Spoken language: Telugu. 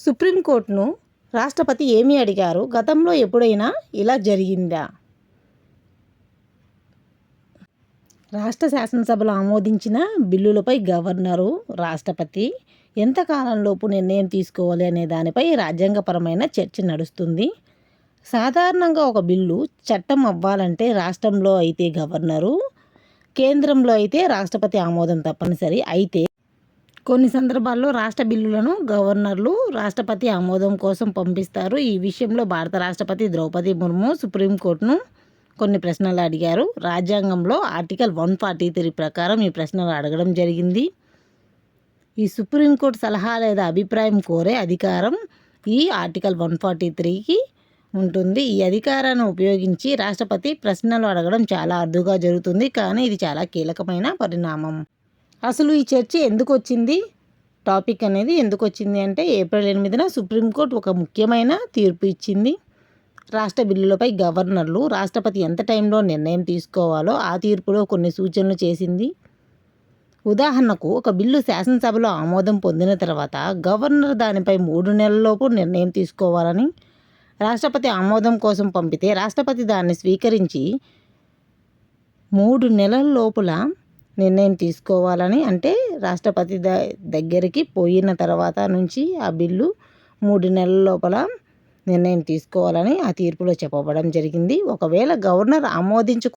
సుప్రీంకోర్టును రాష్ట్రపతి ఏమి అడిగారు? గతంలో ఎప్పుడైనా ఇలా జరిగిందా? రాష్ట్ర శాసనసభలో ఆమోదించిన బిల్లులపై గవర్నరు రాష్ట్రపతి ఎంత కాలంలోపు నిర్ణయం తీసుకోవాలి అనే దానిపై రాజ్యాంగపరమైన చర్చ నడుస్తుంది. సాధారణంగా ఒక బిల్లు చట్టం అవ్వాలంటే రాష్ట్రంలో అయితే గవర్నరు కేంద్రంలో అయితే రాష్ట్రపతి ఆమోదం తప్పనిసరి అయితే కొన్ని సందర్భాల్లో రాష్ట్ర బిల్లులను గవర్నర్లు రాష్ట్రపతి ఆమోదం కోసం పంపిస్తారు. ఈ విషయంలో భారత రాష్ట్రపతి ద్రౌపది ముర్ము సుప్రీంకోర్టును కొన్ని ప్రశ్నలు అడిగారు. రాజ్యాంగంలో ఆర్టికల్ వన్ ఫార్టీ త్రీ ప్రకారం ఈ ప్రశ్నలు అడగడం జరిగింది. ఈ సుప్రీంకోర్టు సలహా లేదా అభిప్రాయం కోరే అధికారం ఈ ఆర్టికల్ వన్ ఫార్టీ త్రీకి ఉంటుంది. ఈ అధికారాన్ని ఉపయోగించి రాష్ట్రపతి ప్రశ్నలు అడగడం చాలా అరుదుగా జరుగుతుంది. కానీ ఇది చాలా కీలకమైన పరిణామం. అసలు ఈ చర్చ ఎందుకు వచ్చింది టాపిక్ అనేది ఎందుకు వచ్చింది అంటే ఏప్రిల్ ఎనిమిదిన సుప్రీంకోర్టు ఒక ముఖ్యమైన తీర్పు ఇచ్చింది. రాష్ట్ర బిల్లులపై గవర్నర్లు రాష్ట్రపతి ఎంత టైంలో నిర్ణయం తీసుకోవాలో ఆ తీర్పులో కొన్ని సూచనలు చేసింది. ఉదాహరణకు ఒక బిల్లు శాసనసభలో ఆమోదం పొందిన తర్వాత గవర్నర్ దానిపై మూడు నెలలలోపు నిర్ణయం తీసుకోవాలని రాష్ట్రపతి ఆమోదం కోసం పంపితే రాష్ట్రపతి దాన్ని స్వీకరించి మూడు నెలల లోపల నిర్ణయం తీసుకోవాలని అంటే రాష్ట్రపతి ద దగ్గరికి పోయిన తర్వాత నుంచి ఆ బిల్లు మూడు నెలల లోపల నిర్ణయం తీసుకోవాలని ఆ తీర్పులో చెప్పబడడం జరిగింది. ఒకవేళ గవర్నర్ ఆమోదించు